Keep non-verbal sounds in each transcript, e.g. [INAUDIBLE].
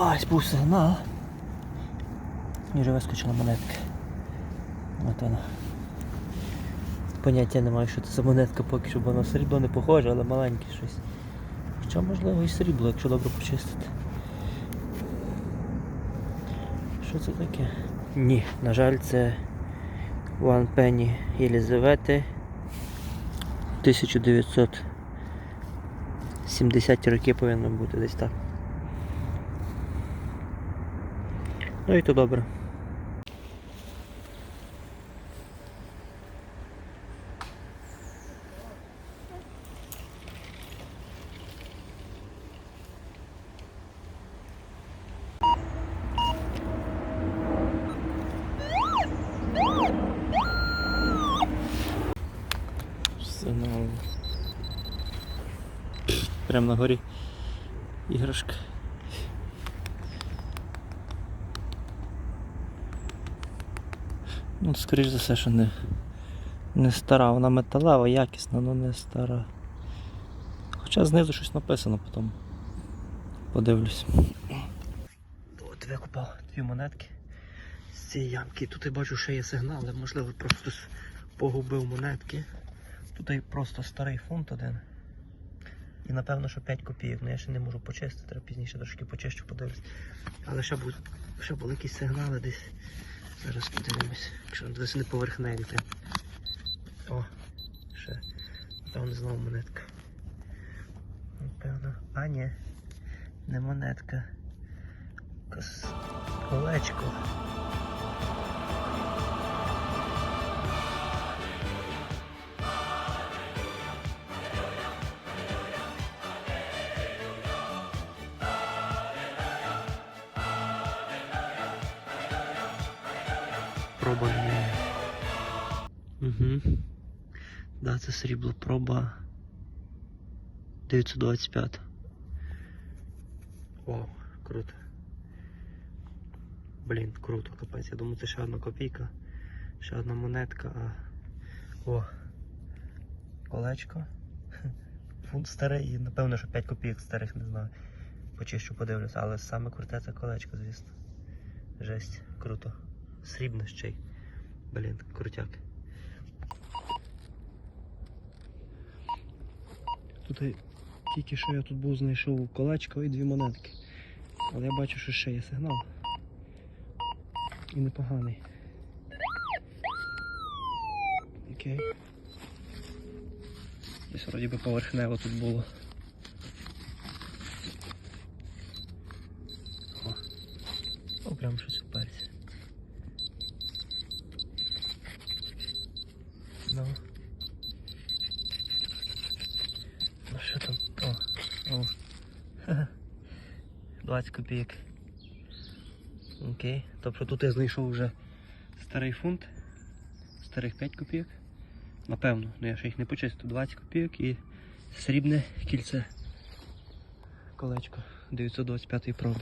Ось був сигнал. І вже вискочила монетка. От вона. Поняття не маю, що це за монетка поки що, бо на срібло не похоже, але маленьке щось. Хоча можливо і срібло, якщо добре почистити. Що це таке? Ні, на жаль, це One Penny Єлізавети 1970 роки повинно бути десь так. Ну і то добре. Прямо на горі іграшка. Ну, скоріш за все, що не, не стара, вона металева, якісна, але не стара. Хоча знизу щось написано потім. Подивлюсь. От викупав дві монетки з цієї ямки. Тут я бачу, ще є сигнали, можливо, просто погубив монетки. Тут просто старий фунт один. І напевно, що 5 копійок. Ну я ще не можу почистити, треба пізніше трошки почищу, подивлюсь. Але ще, будь, ще були якісь сигнали десь. Зараз подивимось. Якщо десь не поверхневі. прям. О, ще. Там знову монетка. Напевно. А, ні. Не монетка. Колечко. Проба не. Угу. Да, це срібло проба 925. Вау, круто. Блін, круто, капець. Я думаю, це ще одна копійка, ще одна монетка, а. О! Колечко. Фунт старий і напевно, що 5 копійок старих не знаю. Почищу подивлюся, але саме круте це колечко, звісно. Жесть, круто. Срібне ще й. Блін, крутяк. Тут тільки що я тут був знайшов колечко і дві монетки. Але я бачу, що ще є сигнал. І непоганий. Окей. Десь вроді би поверхнево тут було. О, О прям щось вперся. Ну. Ну що там? О, о. Ха-ха. 20 копійок. Окей. Тобто тут я знайшов вже старий фунт. Старих 5 копійок. Напевно, ну я ще їх не почистив. 20 копійок і срібне кільце. Колечко 925 проби.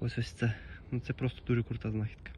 Ось ось це. Ну це просто дуже крута знахідка.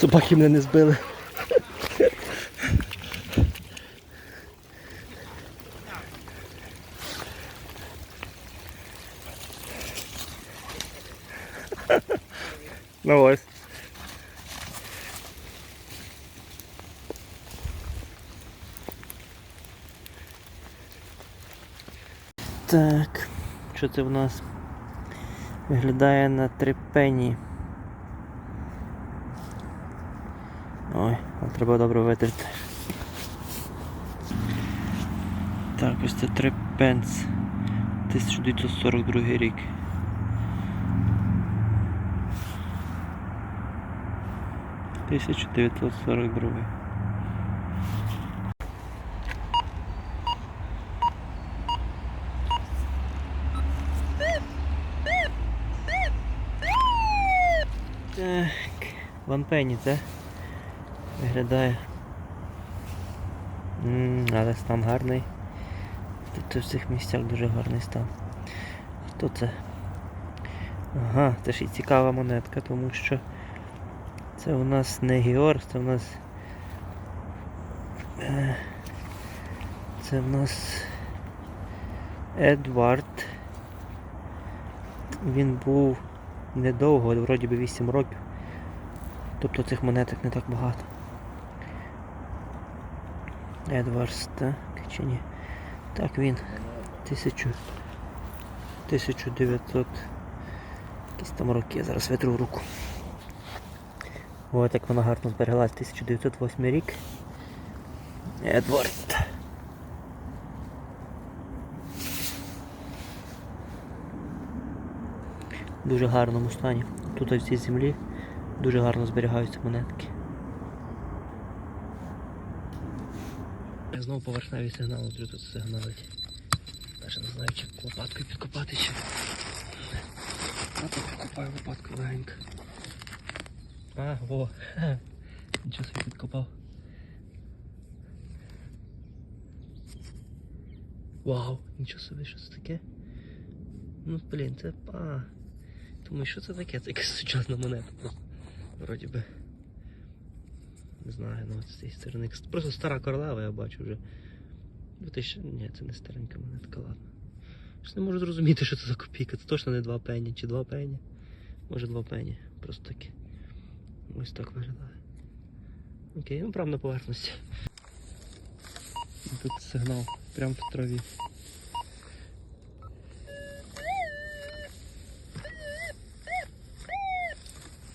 Собаки мене не збили. Ну ось. Так, що це в нас? Виглядає на три пені. Ой, а треба добре витерти. Так, ось це три пенс. 1942 рік. Тисяча дев'ятсот сорок другий. Так, Пенні, це виглядає. Але стан гарний. Тут в цих місцях дуже гарний стан. Хто це? Ага, це ж і цікава монетка, тому що це у нас не Георг, це у нас. е, Це в нас Едвард. Він був недовго, вроді би 8 років. Тобто цих монеток не так багато. Едвардс, так, чи ні? Так, він 1000, 1900 якісь там роки, я зараз витру руку. Ось як вона гарно збереглась, 1908 рік. Едвард. В дуже гарному стані. Тут в цій землі дуже гарно зберігаються монетки. Знову поверхневий сигнал, от тут сигналить. Навіть не знаю, чи лопаткою підкопати чи. А то підкопаю лопаткою легенько. А, во. [LAUGHS] Нічого собі підкопав. Вау, нічого собі, що це таке? Ну блін, це па. Думаю, що це таке? Це якась сучасна монета просто. Вроді би. Не знаю, ну от з цієї. Просто стара королева, я бачу вже. 2000... Ні, це не старенька монетка, ладно. Щось не можу зрозуміти, що це за копійка. Це точно не 2 пені чи 2 пені. Може 2 пені. Просто таки. Ось так виглядає. Окей, ну прямо на поверхності. Тут сигнал, прямо в траві.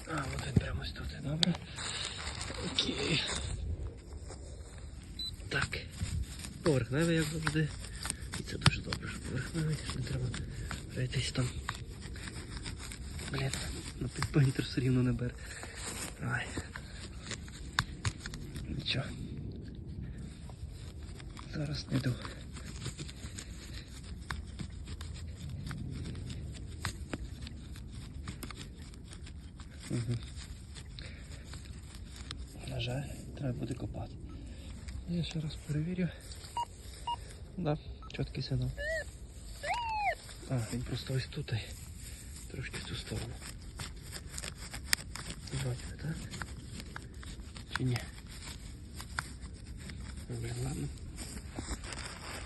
А, от він прямо ось тут, добре. Окей. Так. Поверхневий, як завжди. І це дуже добре, що поверхневий, не треба пройтись там. Блін, на підпонітер все рівно не бере. Давай. Нічого. Зараз не йду. Угу. На жаль, треба буде копати. Я ще раз перевірю. Да, чіткий сигнал. А, він просто ось тут. Трошки в цю сторону. Бачите, так? Чи ні? Блін, ладно.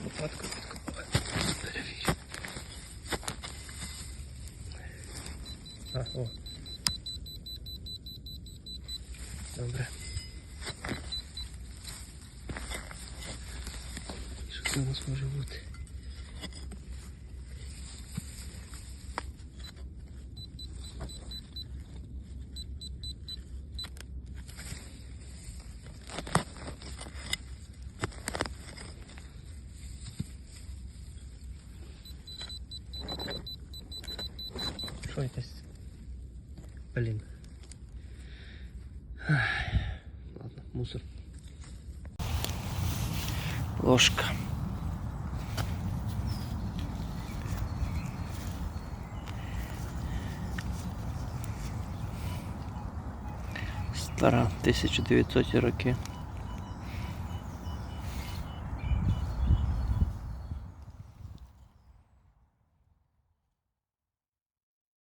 Лопатку підкопаю. Перевірю. А, о. Добре. Що це у нас може бути? Що якась? Блін. Стара 1900 роки.